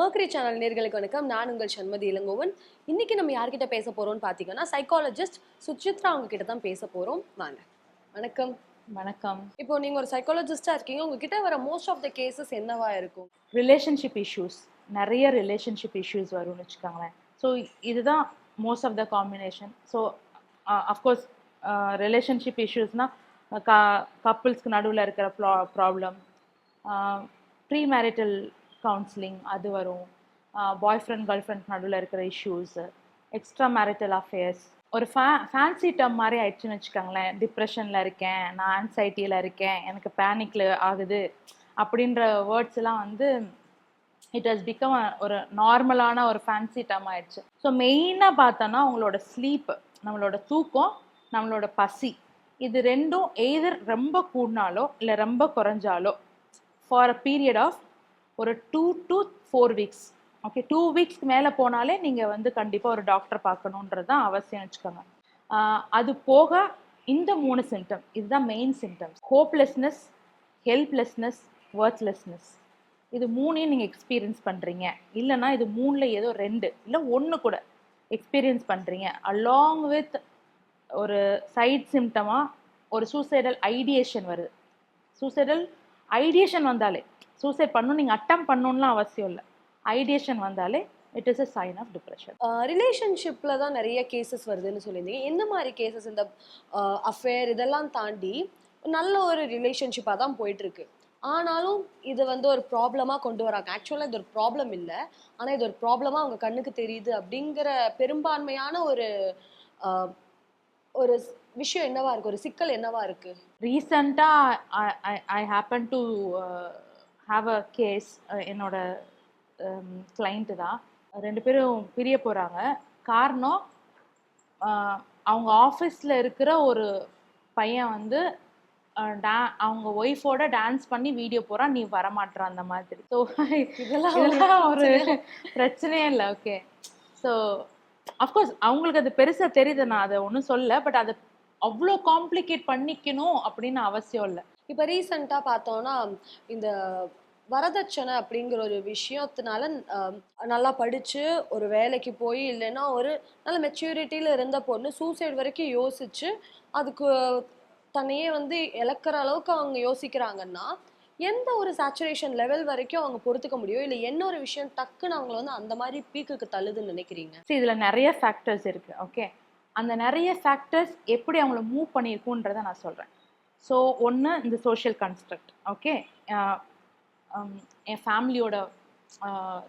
Mercury channel நேர்களுக்கு வணக்கம். நான் உங்கள் சண்மதி இளங்கோவன். இன்னைக்கு நம்ம யார்கிட்ட பேச போறோம்னு பார்த்தீங்கன்னா சைக்காலஜிஸ்ட் சுசித்ரா அவங்க கிட்ட தான் பேச போறோம். வாங்க. வணக்கம். வணக்கம். இப்போ நீங்க ஒரு சைக்காலஜிஸ்டா இருக்கீங்க. உங்ககிட்ட வர மோஸ்ட் ஆஃப் த கேசஸ் என்னவா இருக்கும்? ரிலேஷன்ஷிப் இஷ்யூஸ் நிறைய ரிலேஷன்ஷிப் இஷ்யூஸ் வரும்னு வச்சுக்கோங்களேன். ஸோ இதுதான் most of the combination so of course relationship இஷ்யூஸ்னால் க கப்புள்ஸ்க்கு நடுவில் இருக்கிற ப்ரா ப்ராப்ளம் ப்ரீ மேரிட்டல் கவுன்சிலிங் அது வரும். பாய் ஃப்ரெண்ட் கேர்ள் ஃப்ரெண்ட் நடுவில் இருக்கிற இஷ்யூஸு எக்ஸ்ட்ரா மேரிட்டல் அஃபேர்ஸ் ஒரு ஃபே ஃபேன்சி டம் மாதிரி ஆயிடுச்சுன்னு வச்சுக்கோங்களேன். டிப்ரெஷனில் இருக்கேன் நான் ஆன்சைட்டியில் இருக்கேன் எனக்கு பேனிக்கில் ஆகுது அப்படின்ற வேர்ட்ஸ் எல்லாம் வந்து இட் ஹஸ் பிகம் ஒரு நார்மலான ஒரு ஃபேன்சி டம் ஆயிடுச்சு. ஸோ மெயினாக பார்த்தோன்னா உங்களோட ஸ்லீப் நம்மளோட தூக்கம் நம்மளோட பசி. இது ரெண்டும் எய்தர் ரொம்ப கூடினாலோ இல்லை ரொம்ப குறைஞ்சாலோ ஃபார் அ பீரியட் ஆஃப் ஒரு two to four weeks okay two வீக்ஸ்க்கு மேலே போனாலே நீங்கள் வந்து கண்டிப்பாக ஒரு டாக்டர் பார்க்கணுன்றது தான் அவசியம் வச்சுக்கோங்க அது போக இந்த மூணு சிம்டம் இதுதான் main symptoms hopelessness helplessness worthlessness இது மூணையும் நீங்கள் எக்ஸ்பீரியன்ஸ் பண்ணுறீங்க இல்லைன்னா இது மூணில் ஏதோ ரெண்டு இல்லை ஒன்று கூட எக்ஸ்பீரியன்ஸ் பண்ணுறீங்க அலாங் வித் ஒரு சைட் சிம்டமாக ஒரு சூசைடல் ஐடியேஷன் வருது. சூசைடல் ஐடியேஷன் வந்தாலே சூசைட் பண்ணணும் நீங்கள் அட்டம் பண்ணணும்லாம் அவசியம் இல்லை. ஐடியேஷன் வந்தாலே it is a sign of depression ரிலேஷன்ஷிப்ல தான் நிறைய கேசஸ் வருதுன்னு சொல்லியிருந்தீங்க. என்ன மாதிரி கேசஸ் இந்த அஃபேர் இதெல்லாம் தாண்டி நல்ல ஒரு ரிலேஷன்ஷிப்பாக தான் போயிட்டு இருக்கு ஆனாலும் இது வந்து ஒரு ப்ராப்ளமா கொண்டு வராங்க. ஆக்சுவலாக இது ஒரு ப்ராப்ளம் இல்லை. ஆனால் இது ஒரு ப்ராப்ளமா அவங்க கண்ணுக்கு தெரியுது அப்படிங்கிற பெரும்பான்மையான ஒரு ஒரு விஷயம் என்னவா இருக்கு? ஒரு சிக்கல் என்னவா இருக்கு? ரீசண்டாக I happen to have a case என்னோட கிளைண்ட்டு தான். ரெண்டு பேரும் பிரிய போகிறாங்க காரணம் அவங்க ஆஃபீஸில் இருக்கிற ஒரு பையன் வந்து டா அவங்க ஒய்ஃபோட டான்ஸ் பண்ணி வீடியோ போகிறான் நீ வரமாட்ற அந்த மாதிரி. ஸோ இதெல்லாம் இதெல்லாம் ஒரு பிரச்சனையே இல்லை ஓகே ஸோ அஃப்கோர்ஸ் அவங்களுக்கு அது பெருசாக தெரியுது நான் அதை ஒன்றும் சொல்ல பட் அதை அவ்வளோ காம்ப்ளிகேட் பண்ணிக்கணும் அப்படின்னு அவசியம் இல்லை. இப்போ ரீசெண்டாக பார்த்தோம்னா இந்த வரதட்சணை அப்படிங்கிற ஒரு விஷயத்தினால நல்லா படித்து ஒரு வேலைக்கு போய் இல்லைன்னா ஒரு நல்ல மெச்சூரிட்டியில் இருந்த பொண்ணு சூசைட் வரைக்கும் யோசித்து அதுக்கு தன்னையே வந்து இழக்கிற அளவுக்கு அவங்க யோசிக்கிறாங்கன்னா எந்த ஒரு சேச்சுரேஷன் லெவல் வரைக்கும் அவங்க பொறுத்துக்க முடியும்? இல்லை என்ன ஒரு விஷயம் டக்குன்னு அவங்கள வந்து அந்த மாதிரி பீக்குக்கு தள்ளுதுன்னு நினைக்கிறீங்க? ஸோ இதில் நிறைய ஃபேக்டர்ஸ் இருக்குது ஓகே அந்த நிறைய ஃபேக்டர்ஸ் எப்படி அவங்கள மூவ் பண்ணியிருக்குன்றதை நான் சொல்கிறேன் ஸோ ஒன்று இந்த சோஷியல் கன்ஸ்ட்ரக்ட் ஓகே Um, என் ஃபேமிலியோட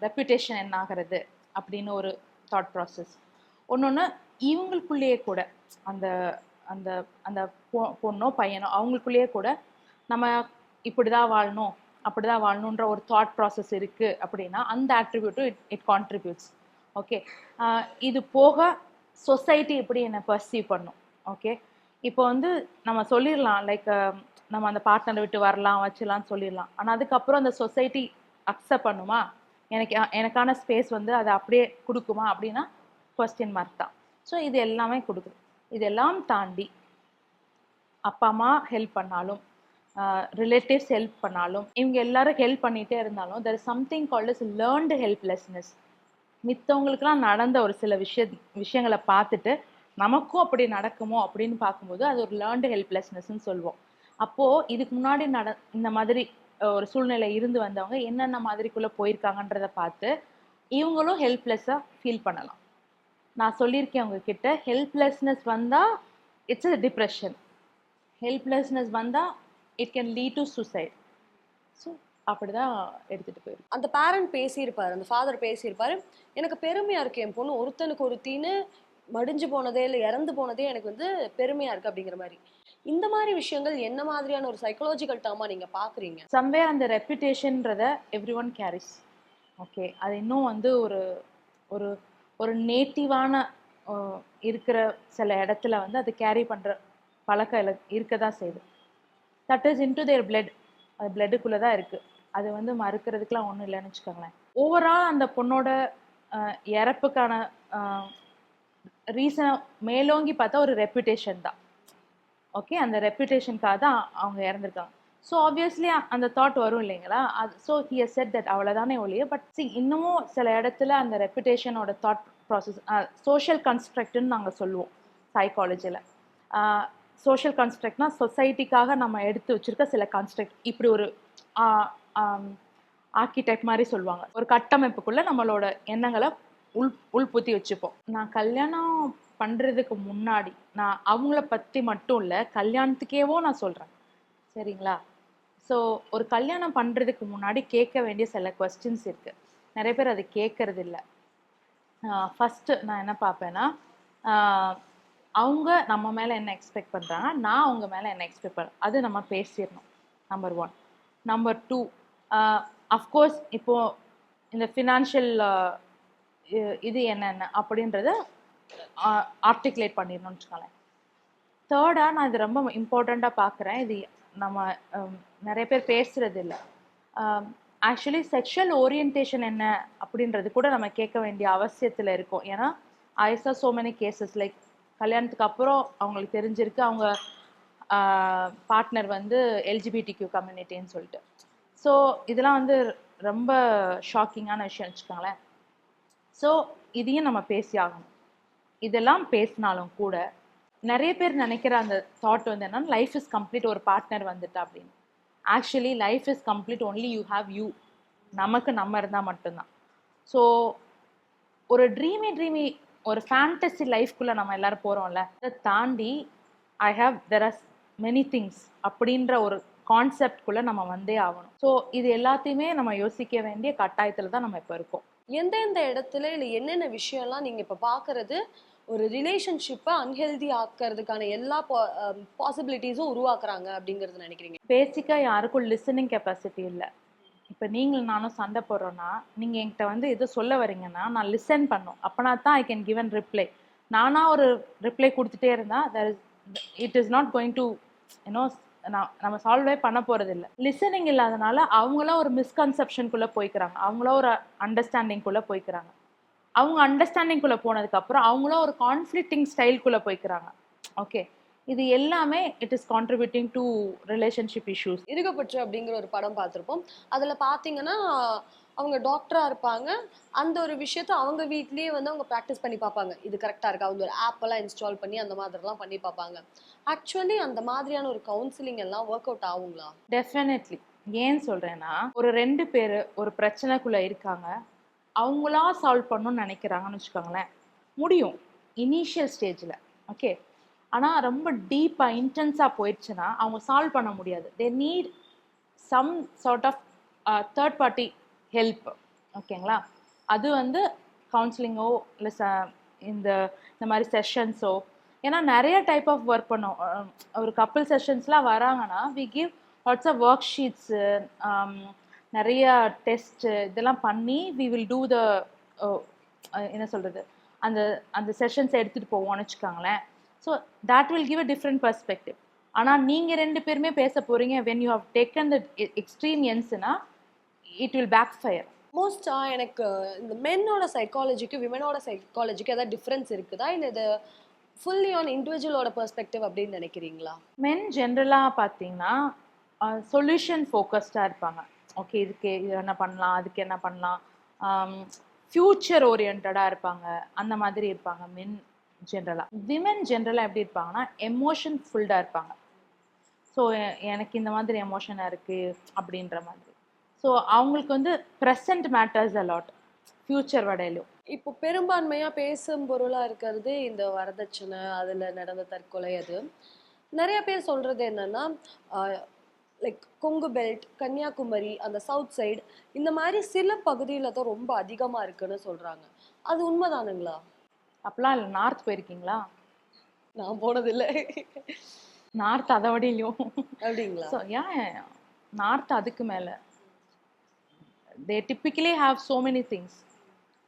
ரெப்யூட்டேஷன் என்ன ஆகிறது அப்படின்னு ஒரு தாட் ப்ராசஸ் ஒன்று இவங்களுக்குள்ளேயே கூட அந்த அந்த அந்த பொ- பொண்ணோ பையனோ அவங்களுக்குள்ளேயே கூட நம்ம இப்படி தான் வாழணும் அப்படி தான் வாழணுன்ற ஒரு தாட் ப்ராசஸ் இருக்குது அப்படின்னா அந்த ஆட்ரிபியூட்டும் இட் இட் கான்ட்ரிபியூட்ஸ் ஓகே இது போக சொசைட்டி எப்படி என்னை பர்சீவ் பண்ணும்? ஓகே இப்போ வந்து நம்ம சொல்லிடலாம் லைக் um, நம்ம அந்த பார்ட்னரை விட்டு வரலாம் வச்சிடலாம்னு சொல்லிடலாம். ஆனால் அதுக்கப்புறம் அந்த சொசைட்டி அக்செப்ட் பண்ணுமா? எனக்கு எனக்கான ஸ்பேஸ் வந்து அதை அப்படியே கொடுக்குமா அப்படின்னா கொஸ்டின் மார்க் தான். ஸோ இது எல்லாமே கொடுக்குது. இதெல்லாம் தாண்டி அப்பா அம்மா ஹெல்ப் பண்ணாலும் ரிலேட்டிவ்ஸ் ஹெல்ப் பண்ணாலும் இவங்க எல்லாரும் ஹெல்ப் பண்ணிகிட்டே இருந்தாலும் there is something called is learned helplessness மித்தவங்களுக்குலாம் நடந்த ஒரு சில விஷய விஷயங்களை பார்த்துட்டு நமக்கும் அப்படி நடக்குமோ அப்படின்னு பார்க்கும்போது அது ஒரு லேர்ன்டு ஹெல்ப்லெஸ்னஸ்ன்னு சொல்லுவோம் அப்போது இதுக்கு முன்னாடி நட இந்த மாதிரி ஒரு சூழ்நிலை இருந்து வந்தவங்க என்னென்ன மாதிரிக்குள்ளே போயிருக்காங்கன்றத பார்த்து இவங்களும் ஹெல்ப்லெஸ்ஸாக ஃபீல் பண்ணலாம். நான் சொல்லியிருக்கேன் உங்ககிட்ட ஹெல்ப்லெஸ்னஸ் வந்தால் இட்ஸ் அ டிப்ரெஷன் ஹெல்ப்லெஸ்னஸ் வந்தால் it can lead to suicide so அப்படி தான் எடுத்துகிட்டு போயிருக்கு அந்த பேரண்ட் பேசியிருப்பார் அந்த ஃபாதர் பேசியிருப்பார் எனக்கு பெருமையாக இருக்கு என் பொண்ணு ஒருத்தனுக்கு ஒருத்தின்னு மடிஞ்சு போனதே இல்லை இறந்து போனதே எனக்கு வந்து பெருமையாக இருக்குது அப்படிங்கிற மாதிரி. இந்த மாதிரி விஷயங்கள் என்ன மாதிரியான ஒரு சைக்கலாஜிக்கல் டேர்மா நீங்க பாக்குறீங்க? சம்வேர் அந்த ரெப்யூட்டேஷன்றத எவ்ரி ஒன் கேரிஸ் ஓகே அது இன்னும் வந்து ஒரு ஒரு ஒரு நேட்டிவான இருக்கிற சில இடத்துல வந்து அது கேரி பண்ணுற பழக்கம் இருக்க தான் செய்யுது. That is into their blood அது பிளட்டுக்குள்ளே தான் இருக்குது அது வந்து மறுக்கிறதுக்குலாம் ஒன்றும் இல்லைன்னு வச்சுக்கோங்களேன். ஓவரால் அந்த பொண்ணோட இறப்புக்கான ரீசனை மேலோங்கி பார்த்தா ஒரு ரெப்யூட்டேஷன் தான். ஓகே அந்த ரெப்யூட்டேஷனுக்காக தான் அவங்க இறந்துருக்காங்க. ஸோ ஆப்வியஸ்லி அந்த தாட் வரும் இல்லைங்களா? அது ஸோ ஹி செட் தட் அவ்வளோதானே ஒழிய பட் சி இன்னமும் சில இடத்துல அந்த ரெப்புடேஷனோட தாட் ப்ராசஸ் சோஷியல் கன்ஸ்ட்ரக்ட்னு நாங்கள் சொல்லுவோம் சைக்காலஜியில் சோஷியல் கன்ஸ்ட்ரக்ட்னா சொசைட்டிக்காக நம்ம எடுத்து வச்சிருக்க சில கன்ஸ்ட்ரக்ட் இப்படி ஒரு ஆர்கிடெக்ட் மாதிரி சொல்லுவாங்க. ஒரு கட்டமைப்புக்குள்ளே நம்மளோட எண்ணங்களை உள் உள்புத்தி வச்சுப்போம். நான் கல்யாணம் பண்ணுறதுக்கு முன்னாடி நான் அவங்கள பற்றி மட்டும் இல்லை கல்யாணத்துக்கேவோ நான் சொல்கிறேன் சரிங்களா? ஸோ ஒரு கல்யாணம் பண்ணுறதுக்கு முன்னாடி கேட்க வேண்டிய சில கொஸ்டின்ஸ் இருக்குது நிறைய பேர் அதை கேட்கறது இல்லை ஃபஸ்ட்டு நான் என்ன பார்ப்பேன்னா அவங்க நம்ம மேலே என்ன எக்ஸ்பெக்ட் பண்ணுறாங்க நான் அவங்க மேலே என்ன எக்ஸ்பெக்ட் பண்ணுறேன் அது நம்ம பேசிடணும் number one number two of course இப்போது இந்த ஃபினான்ஷியல் இது என்னென்ன அப்படின்றத ஆர்டிகுலேட் பண்ணிடணும்னு வச்சுக்கோங்களேன். தேர்டாக நான் இது ரொம்ப இம்பார்ட்டண்ட்டாக பார்க்குறேன். இது நம்ம நிறைய பேர் பேசுகிறது இல்லை. ஆக்சுவலி செக்ஷுவல் ஓரியன்டேஷன் என்ன அப்படின்றது கூட நம்ம கேட்க வேண்டிய அவசியத்தில் இருக்கும். ஏன்னா ஐசா சோ மெனி கேசஸ் லைக் கல்யாணத்துக்கு அப்புறம் அவங்களுக்கு தெரிஞ்சிருக்கு. அவங்க பார்ட்னர் வந்து எல்ஜிபிடி கியூ கம்யூனிட்டின்னு சொல்லிட்டு. ஸோ இதெல்லாம் வந்து ரொம்ப ஷாக்கிங்கான விஷயம் வச்சுக்கோங்களேன். ஸோ இதையும் நம்ம பேசி ஆகணும். இதெல்லாம் பேசினாலும் கூட நிறைய பேர் நினைக்கிற அந்த தாட் வந்து என்னன்னா லைஃப் இஸ் கம்ப்ளீட் ஒரு பார்ட்னர் வந்துட்டா அப்படின்னு. Actually life is complete only you have you நமக்கு நம்ம இருந்தால் மட்டும்தான். ஸோ ஒரு ட்ரீமி ட்ரீமி ஒரு ஃபேண்டசி லைஃப்குள்ளே நம்ம எல்லாரும் போகிறோம்ல அதை தாண்டி I have there are many things அப்படின்ற ஒரு கான்செப்ட்குள்ளே நம்ம வந்தே ஆகணும். ஸோ இது எல்லாத்தையுமே நம்ம யோசிக்க வேண்டிய கட்டாயத்தில் தான் நம்ம இப்போ இருக்கோம். எந்தெந்த இடத்துல இல்லை என்னென்ன விஷயம்லாம் நீங்கள் இப்போ பார்க்கறது ஒரு ரிலேஷன்ஷிப்பை அன்ஹெல்தி ஆக்கிறதுக்கான எல்லா பாசிபிலிட்டிஸும் um, உருவாக்குறாங்க அப்படிங்கிறது நினைக்கிறீங்க? பேசிக்காக யாருக்கும் லிசனிங் கெப்பாசிட்டி இல்லை. இப்போ நீங்களும் நானும் சண்டை போடுறோன்னா நீங்கள் என்கிட்ட வந்து எது சொல்ல வரீங்கன்னா நான் லிசன் பண்ணும். அப்போனா தான் ஐ கேன் கிவன் ரிப்ளை நானாக ஒரு ரிப்ளை கொடுத்துட்டே இருந்தால் there is it is not going to you know நான் நம்ம சால்வே பண்ண போகிறது இல்லை லிசனிங் இல்லாதனால அவங்களாம் ஒரு மிஸ்கன்செப்ஷனுக்குள்ளே போய்க்கிறாங்க. அவங்களா ஒரு அண்டர்ஸ்டாண்டிங்குள்ளே போய்க்கிறாங்க. அவங்க அண்டர்ஸ்டாண்டிங்குள்ளே போனதுக்கப்புறம் அவங்களும் ஒரு கான்ஃப்ளிக்டிங் ஸ்டைல்குள்ளே போய்க்கிறாங்க. ஓகே இது எல்லாமே it is contributing to relationship issues இருகப்பற்று அப்படிங்கிற ஒரு படம் பார்த்துருப்போம். அதில் பார்த்தீங்கன்னா அவங்க டாக்டராக இருப்பாங்க. அந்த ஒரு விஷயத்த அவங்க வீட்லேயே வந்து அவங்க ப்ராக்டிஸ் பண்ணி பார்ப்பாங்க. இது கரெக்டாக இருக்கா? அவங்க ஒரு ஆப்பெல்லாம் இன்ஸ்டால் பண்ணி அந்த மாதிரிலாம் பண்ணி பார்ப்பாங்க. ஆக்சுவலி அந்த மாதிரியான ஒரு கவுன்சிலிங் எல்லாம் ஒர்க் அவுட் ஆகுங்களா? டெஃபினெட்லி ஏன் சொல்கிறேன்னா ஒரு ரெண்டு பேர் ஒரு பிரச்சனைக்குள்ளே இருக்காங்க. அவங்களா சால்வ் பண்ணணும்னு நினைக்கிறாங்கன்னு வச்சுக்கோங்களேன். முடியும். இனிஷியல் ஸ்டேஜில் ஓகே ஆனால் ரொம்ப டீப்பாக இன்டென்ஸாக போயிடுச்சுன்னா அவங்க சால்வ் பண்ண முடியாது. They need some sort of third party help ஓகேங்களா அது வந்து கவுன்சிலிங்கோ இல்லை ச இந்த இந்த மாதிரி செஷன்ஸோ ஏன்னா நிறைய டைப் ஆஃப் ஒர்க் பண்ணோம். ஒரு கப்புள் செஷன்ஸ்லாம் வராங்கன்னா we give WhatsApp worksheets நிறைய டெஸ்ட்டு இதெல்லாம் பண்ணி வி வில் டூ த என்ன சொல்கிறது அந்த அந்த செஷன்ஸை எடுத்துகிட்டு போவோம்னு வச்சுக்கோங்களேன். So that will give a different perspective. ஆனால் நீங்கள் ரெண்டு பேருமே பேச போகிறீங்க when you have taken the extreme என்ஸ்னா it will backfire மோஸ்டா எனக்கு இந்த மென்னோட சைக்காலஜிக்கு விமனோட சைக்காலஜிக்கு ஏதாவது டிஃப்ரென்ஸ் இருக்குதா? இல்லை இது ஃபுல்லி ஆன் இண்டிவிஜுவலோட பெர்ஸ்பெக்டிவ் அப்படின்னு நினைக்கிறீங்களா? மென் ஜென்ரலாக பார்த்தீங்கன்னா சொல்யூஷன் ஃபோக்கஸ்டாக இருப்பாங்க. ஓகே இதுக்கு இது என்ன பண்ணலாம் அதுக்கு என்ன பண்ணலாம். ஃப்யூச்சர் ஓரியன்டாக இருப்பாங்க. அந்த மாதிரி இருப்பாங்க மென் ஜென்ரலாக விமன் ஜென்ரலாக எப்படி இருப்பாங்கன்னா எமோஷன் ஃபுல்டாக இருப்பாங்க. ஸோ எனக்கு இந்த மாதிரி எமோஷனாக இருக்குது அப்படின்ற மாதிரி. ஸோ அவங்களுக்கு வந்து present matters a lot future வடையிலும். இப்போ பெரும்பான்மையாக பேசும் பொருளாக இருக்கிறது இந்த வரதட்சணை அதில் நடந்த தற்கொலை அது. நிறைய பேர் சொல்கிறது என்னென்னா லைக் கொங்கு பெல்ட் கன்னியாகுமரி அந்த சவுத் சைடு இந்த மாதிரி சில பகுதியில தான் ரொம்ப அதிகமா இருக்குன்னு சொல்றாங்க. அது உண்மைதானுங்களா? அப்போலாம் இல்லை. நார்த் போயிருக்கீங்களா? நான் போனதில்லை. நார்த் அதை விடையிலையும் அப்படிங்களா? ஸோ ஏன் நார்த் அதுக்கு மேலே? They typically have so many things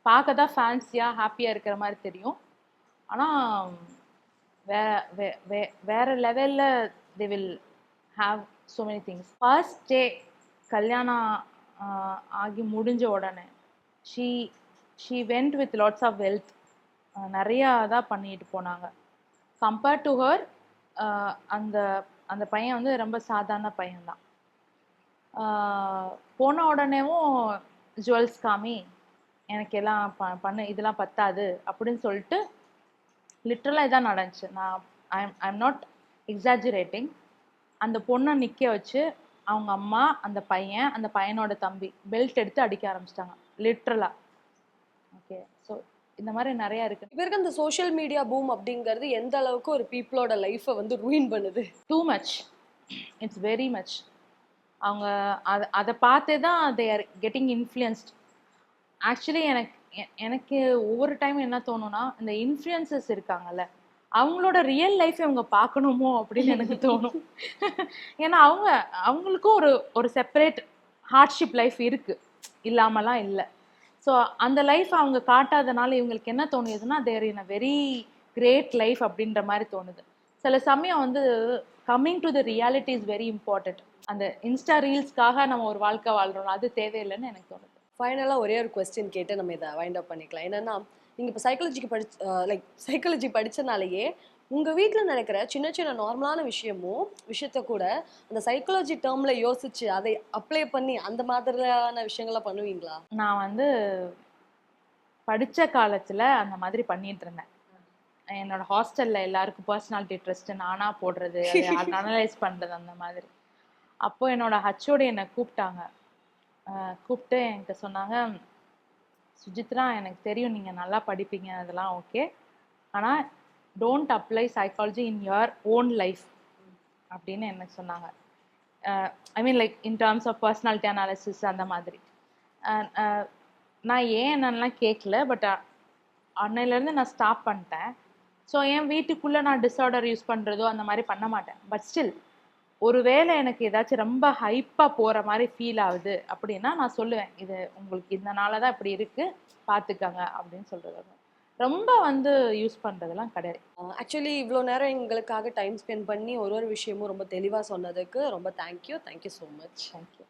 பார்க்க தான் ஃபேன்சியாக ஹாப்பியாக இருக்கிற மாதிரி தெரியும். ஆனால் வே வே வே வேற லெவலில் they will have so many things first day கல்யாணம் ஆகி முடிஞ்ச உடனே she she went with lots of wealth நிறையா தான் பண்ணிட்டு போனாங்க கம்பேர்ட் டு ஹர் அந்த அந்த பையன் வந்து ரொம்ப சாதாரண பையன்தான் போன உடனேவும் ஜுவல்ஸ் காமி எனக்கு எல்லாம் ப பண்ணு இதெல்லாம் பத்தாது அப்படின்னு சொல்லிட்டு லிட்ரலாக இதான் நடந்துச்சு நான் ஐம் ஐம் நாட் எக்ஸாஜுரேட்டிங் அந்த பொண்ணை நிற்க வச்சு அவங்க அம்மா அந்த பையன் அந்த பையனோட தம்பி பெல்ட் எடுத்து அடிக்க ஆரம்பிச்சிட்டாங்க. லிட்ரலாக ஓகே ஸோ இந்த மாதிரி நிறையா இருக்கு. இப்போ இருக்க இந்த சோஷியல் மீடியா பூம் அப்படிங்கிறது எந்த அளவுக்கு ஒரு பீப்புளோட லைஃப்பை வந்து ரூயின் பண்ணுது? Too much it's very much அவங்க அதை அதை பார்த்தே தான் they are getting influenced actually எனக்கு எனக்கு ஒவ்வொரு டைம் என்ன தோணும்னா இந்த இன்ஃப்ளூயன்சஸ் இருக்காங்கல்ல அவங்களோட ரியல் லைஃப் இவங்க பார்க்கணுமோ அப்படின்னு எனக்கு தோணும். ஏன்னா அவங்க அவங்களுக்கும் ஒரு ஒரு செப்பரேட் ஹார்ட்ஷிப் லைஃப் இருக்கு. இல்லாமலாம் இல்லை. ஸோ அந்த லைஃப் அவங்க காட்டாதனால இவங்களுக்கு என்ன தோணுதுன்னா there in a very great life அப்படின்ற மாதிரி தோணுது. சில சமயம் வந்து coming to the reality is very important Insta Insta ரீல்ஸ்க்காக நம்ம ஒரு வாழ்க்கை வாழ்றோம் அது தேவையில்லைன்னு எனக்கு தோணுது. ஃபைனலாக ஒரே ஒரு கொஸ்டின் கேட்டு நம்ம இதை வைண்ட் அப் பண்ணிக்கலாம். என்னன்னா நீங்கள் இப்போ சைக்காலஜிக்கு படிச்சு லைக் சைக்காலஜி படிச்சனாலேயே உங்கள் வீட்டில் நடக்கிற சின்ன சின்ன நார்மலான விஷயமும் விஷயத்த கூட அந்த சைக்காலஜி டேர்மில் யோசிச்சு அதை அப்ளை பண்ணி அந்த மாதிரியான விஷயங்கள்லாம் பண்ணுவீங்களா? நான் வந்து படித்த காலத்தில் அந்த மாதிரி பண்ணிட்டு இருந்தேன். என்னோட ஹாஸ்டலில் எல்லாருக்கும் பர்சனாலிட்டி டெஸ்ட் நானாக போடுறது அதை அனலைஸ் பண்ணுறது அந்த மாதிரி. அப்போ என்னோட ஹச்சோடி என்னை கூப்பிட்டாங்க. கூப்பிட்டு என்கிட்ட சொன்னாங்க சுஜித்ரா எனக்கு தெரியும் நீங்கள் நல்லா படிப்பீங்க அதெல்லாம் ஓகே ஆனால் don't apply psychology in your own life அப்படின்னு எனக்கு சொன்னாங்க. I mean like in terms of personality analysis அந்த மாதிரி. நான் ஏன் என்னென்னலாம் கேட்கல பட் அன்னையிலேருந்து நான் ஸ்டாப் பண்ணிட்டேன். ஸோ என் வீட்டுக்குள்ளே நான் டிஸார்டர் யூஸ் பண்ணுறதோ அந்த மாதிரி பண்ண மாட்டேன். பட் ஸ்டில் ஒருவேளை எனக்கு ஏதாச்சும் ரொம்ப ஹைப்பாக போகிற மாதிரி ஃபீல் ஆகுது அப்படின்னா நான் சொல்லுவேன் இது உங்களுக்கு இந்த நாளாக தான் இப்படி இருக்குது பார்த்துக்கங்க அப்படின்னு சொல்கிறது ரொம்ப வந்து யூஸ் பண்ணுறதெல்லாம் கிடையாது. ஆக்சுவலி இவ்வளோ நேரம் எங்களுக்காக டைம் ஸ்பெண்ட் பண்ணி ஒரு ஒரு விஷயமும் ரொம்ப தெளிவாக சொன்னதுக்கு ரொம்ப thank you thank you so much thank you